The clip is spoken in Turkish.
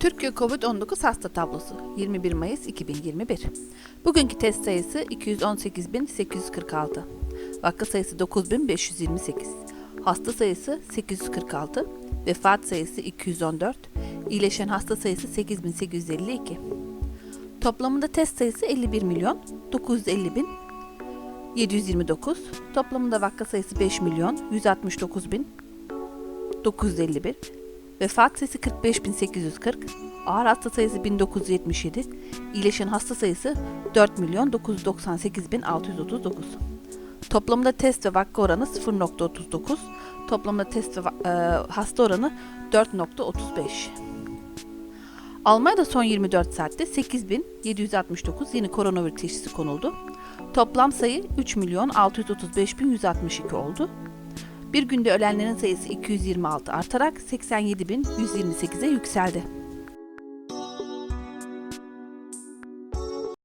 Türkiye Covid-19 hasta tablosu 21 Mayıs 2021. Bugünkü test sayısı 218.846. Vaka sayısı 9.528. Hasta sayısı 846. Vefat sayısı 214. İyileşen hasta sayısı 8852. Toplamında test sayısı 51 milyon 950 bin 729. Toplamında vaka sayısı 5 milyon 169 bin 951. Vefat sayısı 45.840, ağır hasta sayısı 1977, iyileşen hasta sayısı 4 milyon 998.639. Toplamda test ve vaka oranı 0.39, toplamda test ve e, hasta oranı 4.35. Almanya'da son 24 saatte 8.769 yeni koronavirüs teşhisi konuldu. Toplam sayı 3 milyon 635.162 oldu. Bir günde ölenlerin sayısı 226 artarak 87.128'e yükseldi.